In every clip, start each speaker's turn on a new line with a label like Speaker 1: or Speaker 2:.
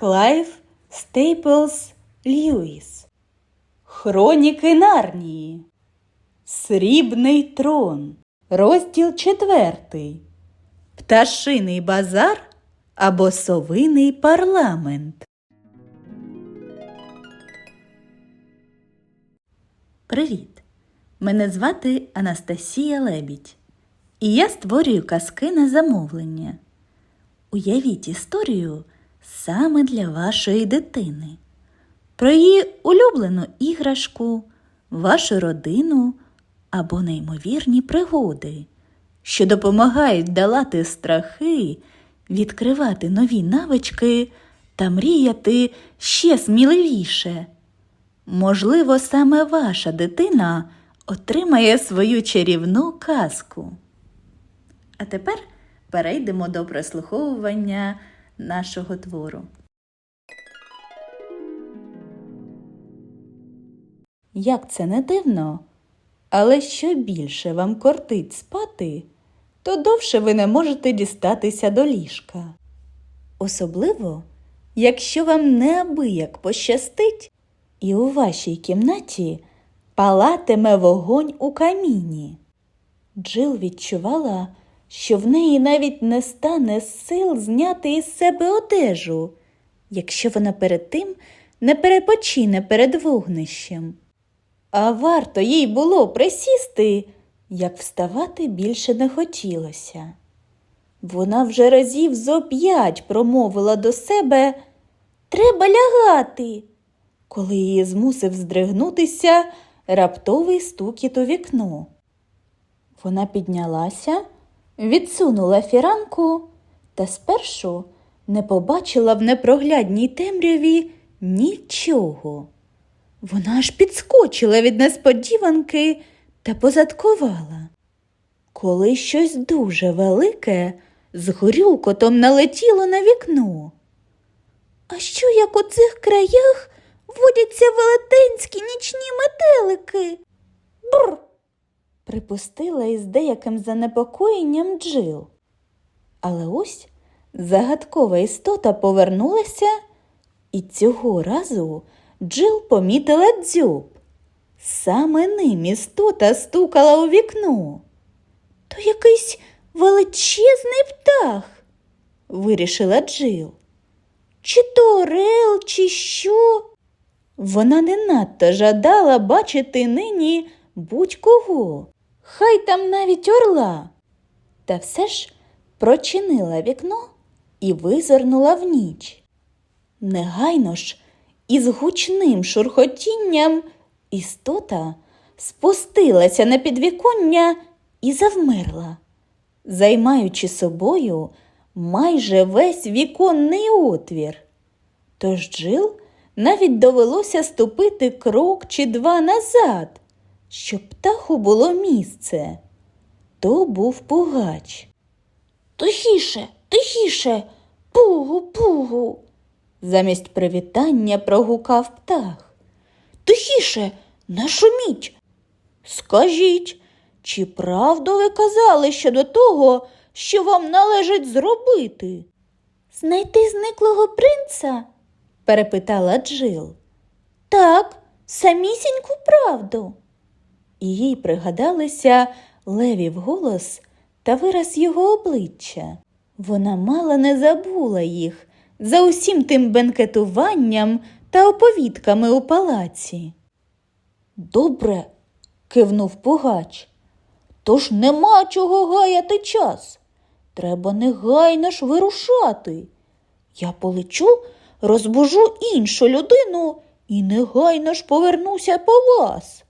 Speaker 1: Клайв Стейплс Льюіс. Хроніки Нарнії. Срібний трон. Розділ четвертий. Пташиний базар або совиний парламент. Привіт! Мене звати Анастасія Лебідь. І я створюю казки на замовлення. Уявіть історію саме для вашої дитини, про її улюблену іграшку, вашу родину або неймовірні пригоди, що допомагають долати страхи, відкривати нові навички та мріяти ще сміливіше. Можливо, саме ваша дитина отримає свою чарівну казку. А тепер перейдемо до прослуховування нашого твору. Як це не дивно, але що більше вам кортить спати, то довше ви не можете дістатися до ліжка. Особливо, якщо вам неабияк пощастить, і у вашій кімнаті палатиме вогонь у каміні. Джил відчувала, що в неї навіть не стане сил зняти із себе одежу, якщо вона перед тим не перепочине перед вогнищем. А варто їй було присісти, як вставати більше не хотілося. Вона вже разів зо п'ять промовила до себе Треба лягати, коли її змусив здригнутися раптовий стукіт у вікно. Вона піднялася, відсунула фіранку та спершу не побачила в непроглядній темряві нічого. Вона аж підскочила від несподіванки та позадкувала. Коли щось дуже велике з грюкотом налетіло на вікно. А що як у цих краях водяться велетенські нічні метелики? Бр. Припустила із деяким занепокоєнням Джил. Але ось загадкова істота повернулася, і цього разу Джил помітила дзьоб. Саме ним істота стукала у вікно. То якийсь величезний птах, вирішила Джил. Чи то орел, чи що? Вона не надто жадала бачити нині будь-кого, хай там навіть орла. Та все ж прочинила вікно і визирнула в ніч. Негайно ж, із гучним шурхотінням істота спустилася на підвіконня і завмерла, займаючи собою майже весь віконний отвір. Тож Джил навіть довелося ступити крок чи два назад, щоб птаху було місце. То був пугач. Тихіше, тихіше, пугу, пугу. Замість привітання прогукав птах. Тихіше, не шуміть. Скажіть, чи правду ви казали щодо того, що вам належить зробити? Знайти зниклого принца? перепитала Джил. Так, самісіньку правду. І їй пригадалися левів голос та вираз його обличчя. Вона мало не забула їх за усім тим бенкетуванням та оповідками у палаці. Добре, кивнув пугач. Тож нема чого гаяти час. Треба негайно ж вирушати. Я полечу, розбужу іншу людину і негайно ж повернуся по вас.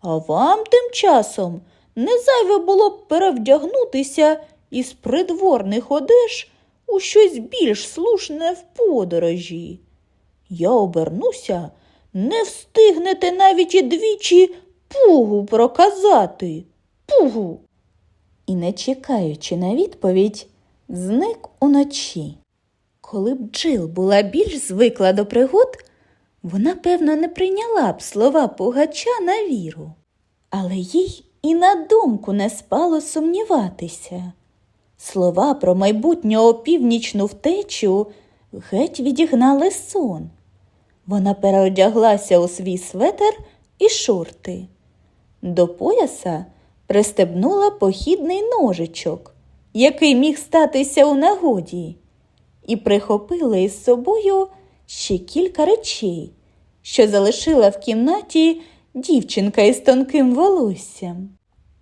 Speaker 1: А вам тим часом не зайве було б перевдягнутися із придворних одеж у щось більш слушне в подорожі. Я обернуся, не встигнете навіть і двічі пугу проказати. Пугу. І, не чекаючи на відповідь, зник уночі. Коли б Джил була більш звикла до пригод, вона, певно, не прийняла б слова пугача на віру. Але їй і на думку не спало сумніватися. Слова про майбутнього північну втечу геть відігнали сон. Вона переодяглася у свій светер і шорти. До пояса пристебнула похідний ножичок, який міг статися у нагоді, і прихопила із собою ще кілька речей, що залишила в кімнаті дівчинка із тонким волоссям.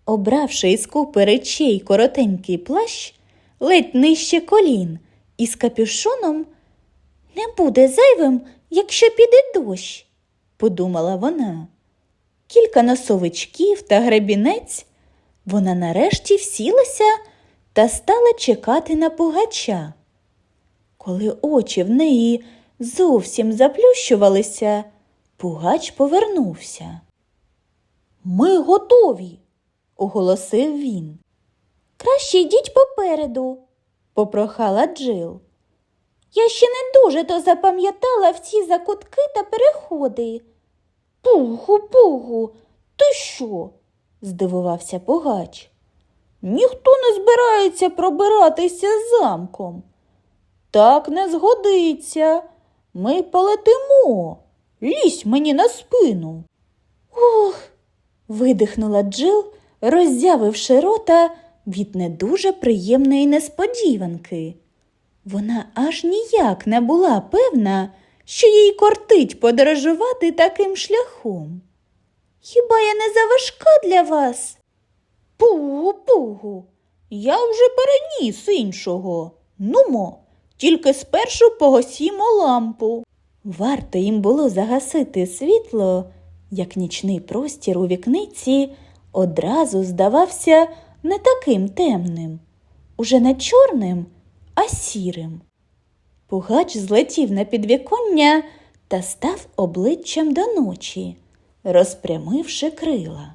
Speaker 1: Обравши із купи речей коротенький плащ, ледь нижче колін, із капюшоном, не буде зайвим, якщо піде дощ, подумала вона. Кілька носовичків та гребінець вона нарешті всілася та стала чекати на пугача. Коли очі в неї зовсім заплющувалися, пугач повернувся. Ми готові, оголосив він. Краще йдіть попереду, попрохала Джил. Я ще не дуже то запам'ятала всі закутки та переходи. Пугу, пугу, ти що? здивувався Пугач. Ніхто не збирається пробиратися замком. Так не згодиться. Ми полетимо. Лізь мені на спину. Ох. видихнула Джил, роззявивши рота від не дуже приємної несподіванки. Вона аж ніяк не була певна, що їй кортить подорожувати таким шляхом. Хіба я не заважка для вас? Пугу, пугу, я вже переніс іншого. Нумо, тільки спершу погасімо лампу. Варто їм було загасити світло, як нічний простір у вікниці одразу здавався не таким темним, уже не чорним, а сірим. Пугач злетів на підвіконня та став обличчям до ночі, розпрямивши крила.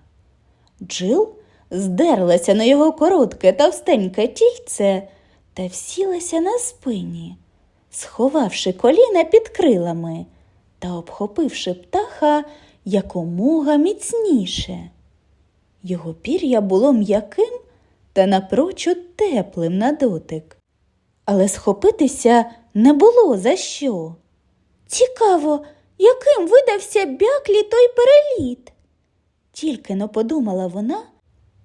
Speaker 1: Джил здерлася на його коротке товстеньке тільце та всілася на спині, сховавши коліна під крилами та обхопивши птаха якомога міцніше. Його пір'я було м'яким та напрочуд теплим на дотик. Але схопитися не було за що. Цікаво, яким видався бяклі той переліт. Тільки но подумала вона,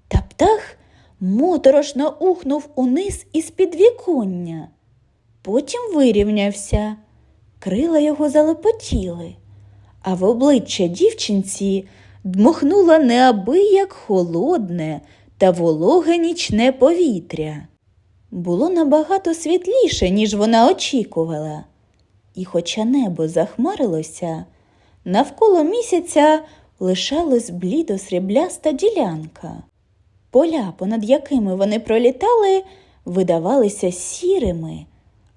Speaker 1: та птах моторошно ухнув униз із підвіконня. Потім вирівнявся, крила його залопотіли, а в обличчя дівчинці дмухнуло неабияк холодне та вологе нічне повітря. Було набагато світліше, ніж вона очікувала. І хоча небо захмарилося, навколо місяця лишалась блідо срібляста ділянка. Поля, понад якими вони пролітали, видавалися сірими,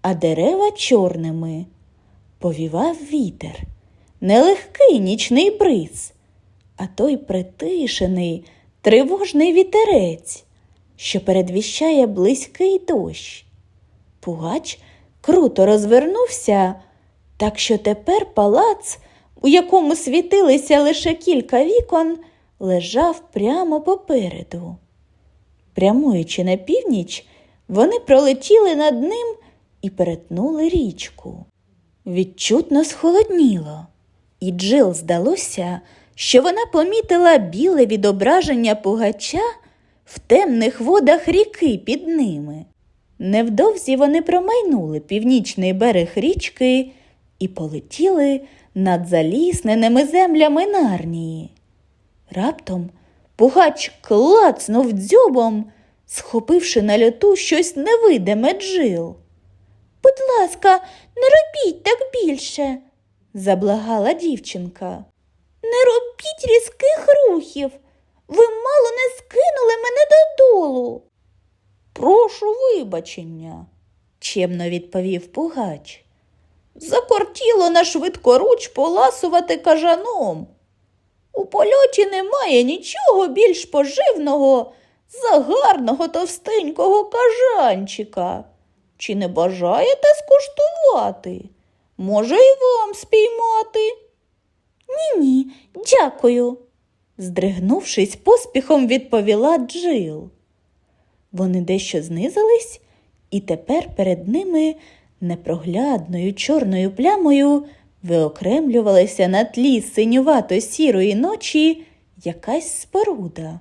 Speaker 1: а дерева чорними. Повівав вітер, нелегкий нічний бриз, а той притишений, тривожний вітерець, що передвіщає близький дощ. Пугач круто розвернувся, так що тепер палац, у якому світилися лише кілька вікон, лежав прямо попереду. Прямуючи на північ, вони пролетіли над ним і перетнули річку. Відчутно схолодніло, і Джил здалося, що вона помітила біле відображення пугача в темних водах ріки під ними. Невдовзі вони промайнули північний берег річки і полетіли над залісненими землями Нарнії. Раптом пугач клацнув дзьобом, схопивши на льоту щось невидиме джил. Будь ласка, не робіть так більше, заблагала дівчинка. Не робіть різких рухів. Ви мало не скинули мене додолу. Прошу вибачення, чемно відповів пугач. Закортіло на швидкоруч поласувати кажаном. У польоті немає нічого більш поживного за гарного товстенького кажанчика. Чи не бажаєте скуштувати? Може, і вам спіймати? Ні, ні, дякую, здригнувшись, поспіхом відповіла Джил. Вони дещо знизились, і тепер перед ними Непроглядною чорною плямою виокремлювалася на тлі синювато-сірої ночі якась споруда.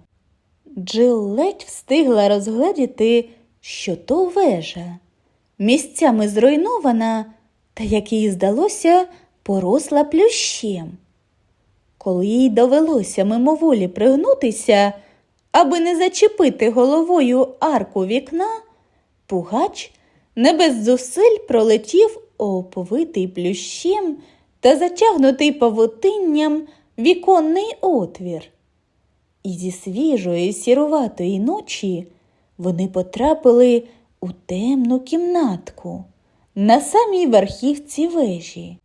Speaker 1: Джил ледь встигла розгледіти, що то вежа. Місцями зруйнована, та, як їй здалося, поросла плющем. Коли їй довелося мимоволі пригнутися, аби не зачепити головою арку вікна, пугач не без зусиль пролетів оповитий плющем та затягнутий павутинням віконний отвір. І зі свіжої сіруватої ночі вони потрапили у темну кімнатку на самій верхівці вежі.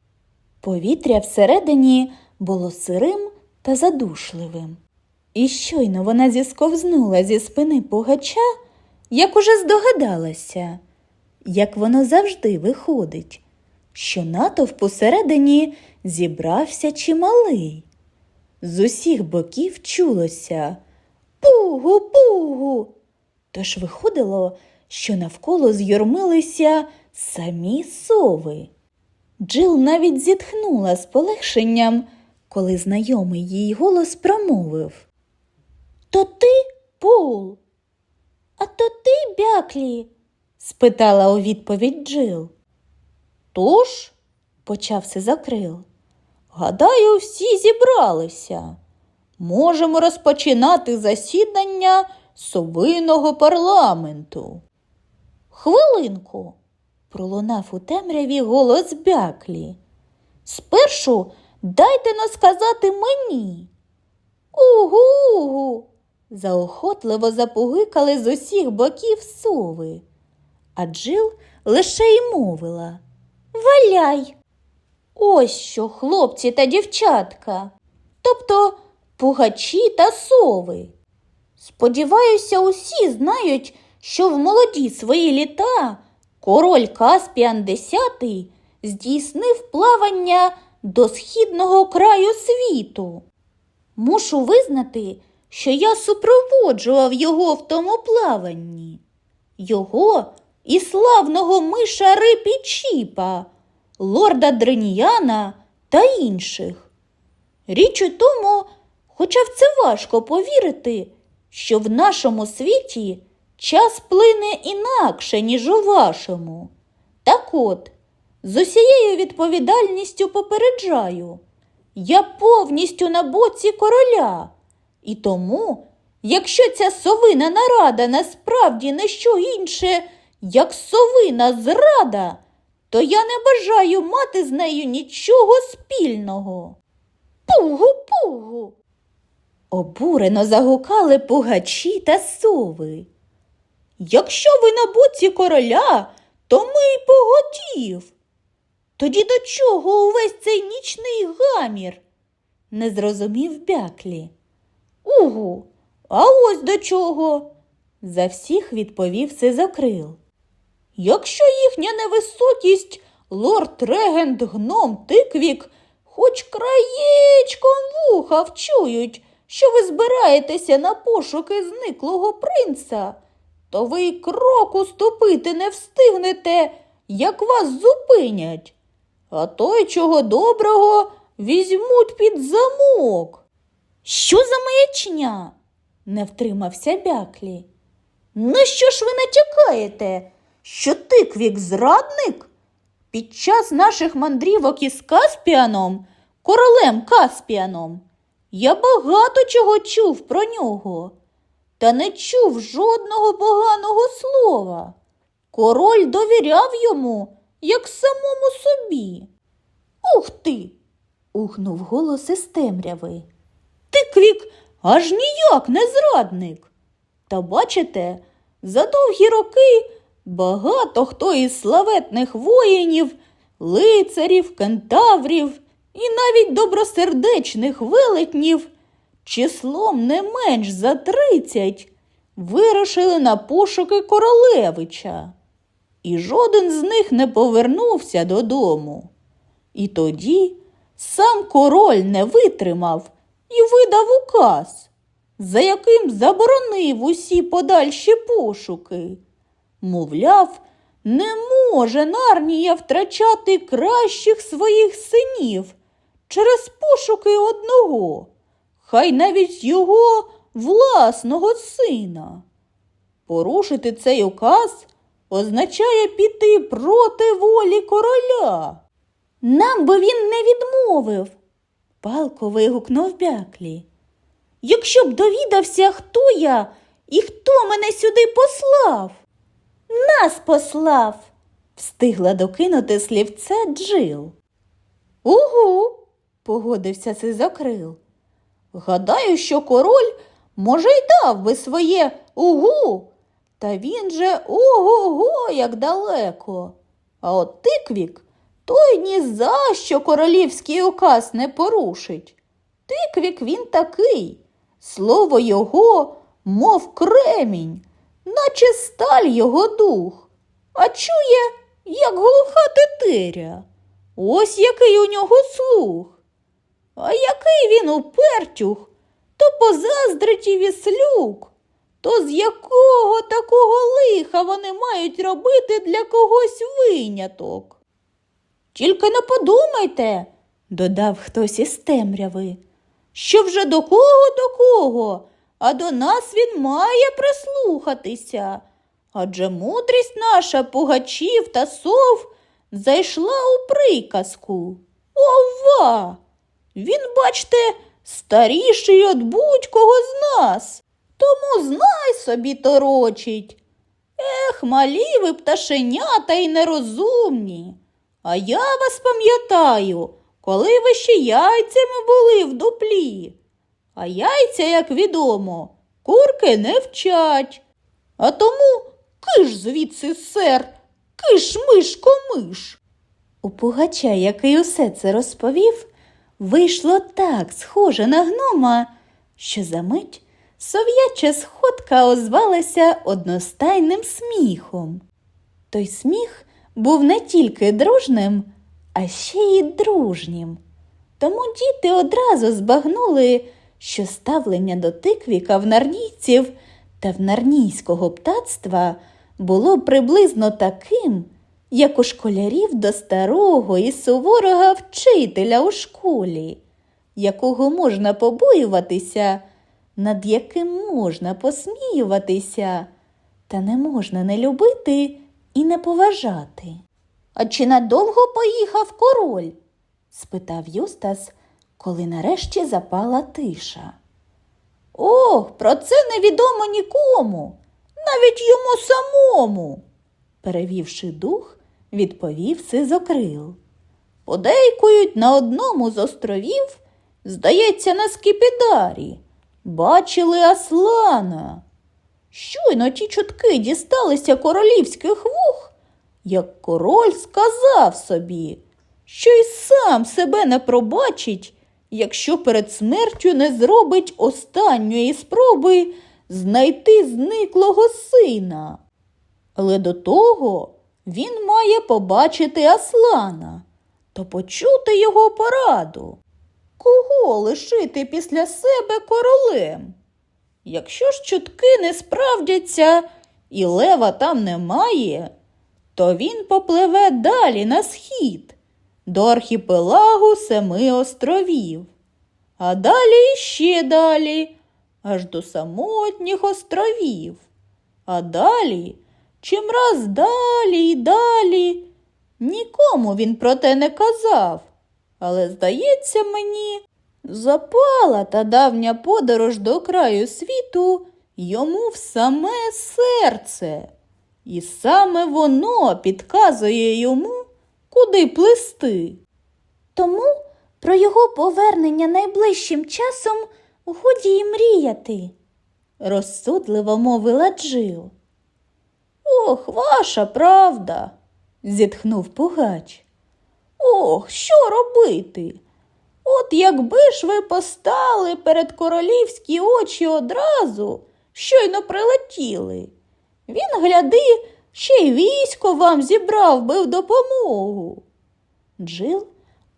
Speaker 1: Повітря всередині було сирим та задушливим. І щойно вона зісковзнула зі спини пугача, як уже здогадалася, як воно завжди виходить, що натовп усередині зібрався чималий. З усіх боків чулося Пугу, пугу. Тож виходило, що навколо з'юрмилися самі сови. Джил навіть зітхнула з полегшенням, коли знайомий їй голос промовив. То ти, Пул? А то ти, Бяклі? спитала у відповідь Джил. Тож, почав Сизокрил, гадаю, всі зібралися. Можемо розпочинати засідання совиного парламенту. Хвилинку, пролунав у темряві голос Бяклі. Спершу дайте но сказати мені. Угу, угу. заохотливо запугикали з усіх боків сови. А Джил лише й мовила Валяй. Ось що, хлопці та дівчатка, тобто пугачі та сови. Сподіваюся, усі знають, що в молоді свої літа король Каспіан X здійснив плавання до східного краю світу. Мушу визнати, що я супроводжував його в тому плаванні. Його і славного миша Рипі Чіпа, лорда Дриньяна та інших. Річ у тому, хоча в це важко повірити, що в нашому світі час плине інакше, ніж у вашому. Так от, з усією відповідальністю попереджаю, я повністю на боці короля. І тому, якщо ця совина нарада насправді не що інше, як совина зрада, то я не бажаю мати з нею нічого спільного. Пугу, пугу. Обурено загукали пугачі та сови. Якщо ви на боці короля, то ми й поготів. Тоді до чого увесь цей нічний гамір? не зрозумів бяклі. Угу, а ось до чого? За всіх відповів Сизокрил. Якщо їхня невисокість, лорд регент гном тиквік, хоч краєчком вуха вчують, що ви збираєтеся на пошуки зниклого принца, то ви й кроку ступити не встигнете, як вас зупинять. А той, чого доброго, візьмуть під замок. Що за маячня? не втримався бяклі. На що ж ви натякаєте? Що тиквік зрадник? Під час наших мандрівок із Каспіаном, королем Каспіаном, я багато чого чув про нього, та не чув жодного поганого слова. Король довіряв йому, як самому собі. Ух ти! ухнув голос із темряви. Тиквік аж ніяк не зрадник. Та бачите, за довгі роки багато хто із славетних воїнів, лицарів, кентаврів і навіть добросердечних велетнів, числом не менш за тридцять, вирушили на пошуки королевича. І жоден з них не повернувся додому. І тоді сам король не витримав і видав указ, за яким заборонив усі подальші пошуки. Мовляв, Не може Нарнія втрачати кращих своїх синів через пошуки одного, хай навіть його власного сина. Порушити цей указ означає піти проти волі короля. Нам би він не відмовив, палко вигукнув Бяклі. Якщо б довідався, хто я і хто мене сюди послав. Нас послав, встигла докинути слівце Джил. Угу, погодився Сизокрил. Гадаю, що король, може, й дав би своє угу, та він же ого-го, як далеко. А от тиквік той ні за що королівський указ не порушить. Тиквік він такий, слово його, мов кремінь, наче сталь його дух, а чує, як глуха тетеря. Ось який у нього слух. А який він упертюх, то позаздрить і віслюк. То з якого такого лиха вони мають робити для когось виняток? Тільки не подумайте, додав хтось із темряви, що вже до кого до кого, а до нас він має прислухатися. Адже мудрість наша пугачів та сов зайшла у приказку. Ова! Він, бачте, старіший від будь-кого з нас, тому знай собі торочить. Ех, малі ви пташенята й нерозумні. А я вас пам'ятаю, коли ви ще яйцями були в дуплі. А яйця, як відомо, курки не вчать. А тому киш звідси, сер, киш мишко миш. У пугача, який усе це розповів, вийшло так схоже на гнома, що за мить сов'яча сходка озвалася одностайним сміхом. Той сміх був не тільки дружним, а ще й дружнім. Тому діти одразу збагнули, що ставлення до тиквіка в нарнійців та в нарнійського птацтва було приблизно таким, як у школярів до старого і суворого вчителя у школі, якого можна побоюватися, над яким можна посміюватися, та не можна не любити і не поважати. А чи надовго поїхав король? спитав Юстас, коли нарешті запала тиша. Ох, про це невідомо нікому, навіть йому самому, перевівши дух, відповів Сизокрил. Подейкують на одному з островів, здається, на Скипідарі, бачили Аслана. Щойно ті чутки дісталися королівських вух, як король сказав собі, що й сам себе не пробачить, якщо перед смертю не зробить останньої спроби знайти зниклого сина. Але до того він має побачити Аслана та почути його пораду. Кого лишити після себе королем? Якщо ж чутки не справдяться і лева там немає, то він попливе далі на схід, до архіпелагу Семи островів, а далі іще далі, аж до самотніх островів. А далі, чим раз далі й далі. Нікому він про те не казав, але, здається мені, запала та давня подорож до краю світу йому в саме серце, і саме воно підказує йому, куди плисти. Тому про його повернення найближчим часом годі й мріяти, розсудливо мовила Джил. Ох, ваша правда, зітхнув пугач. Ох, що робити? От якби ж ви постали перед королівські очі одразу, щойно прилетіли. Він, гляди, ще й військо вам зібрав би в допомогу. Джил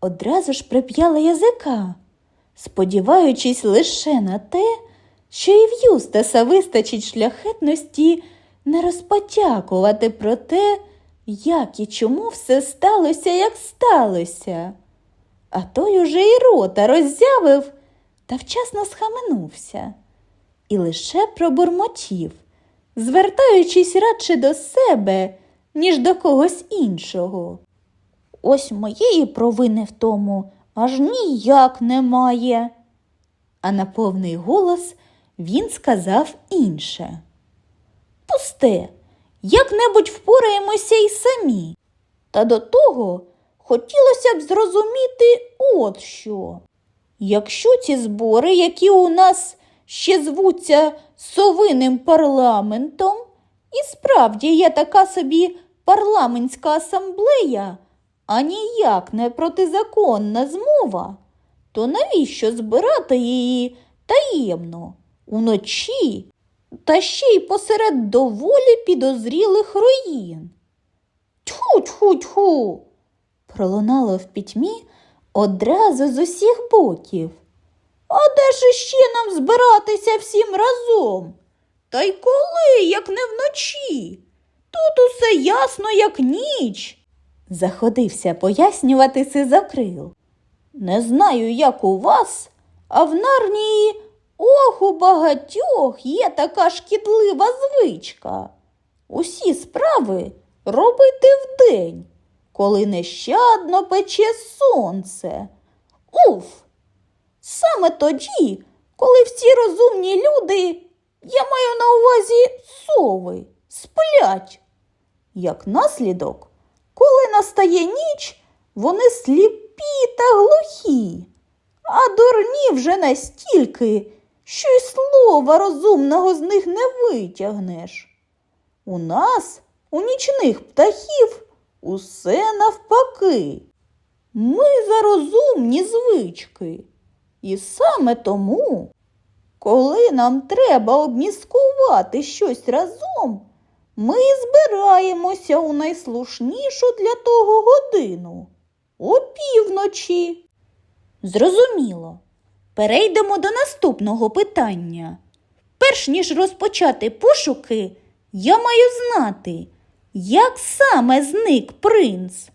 Speaker 1: одразу ж прип'яла язика, сподіваючись лише на те, що і в Юстаса вистачить шляхетності не розпотякувати про те, як і чому все сталося, як сталося. А той уже й рота роззявив та вчасно схаменувся і лише пробурмотів, звертаючись радше до себе, ніж до когось іншого. Ось моєї провини в тому аж ніяк немає. А на повний голос він сказав інше. Пусте, як-небудь впораємося й самі. Та до того хотілося б зрозуміти от що. Якщо ці збори, які у нас ще звуться совиним парламентом, і справді є така собі парламентська асамблея, а ніяк не протизаконна змова, то навіщо збирати її таємно, уночі, та ще й посеред доволі підозрілих руїн? Тьху, тьху, тьху. пролунало в пітьмі одразу з усіх боків. А де ж іще нам збиратися всім разом? Та й коли, як не вночі? Тут усе ясно, як ніч. Заходився пояснювати сизокрил. Не знаю, як у вас, а в Нарнії ох у багатьох є така шкідлива звичка. Усі справи робити вдень, коли нещадно пече сонце. Уф! Саме тоді, коли всі розумні люди, я маю на увазі сови, сплять. Як наслідок, коли настає ніч, вони сліпі та глухі, а дурні вже настільки, що й слова розумного з них не витягнеш. У нас, у нічних птахів, усе навпаки. Ми за розумні звички. І саме тому, коли нам треба обміскувати щось разом, ми збираємося у найслушнішу для того годину опівночі. Зрозуміло. Перейдемо до наступного питання. Перш ніж розпочати пошуки, я маю знати, як саме зник принц.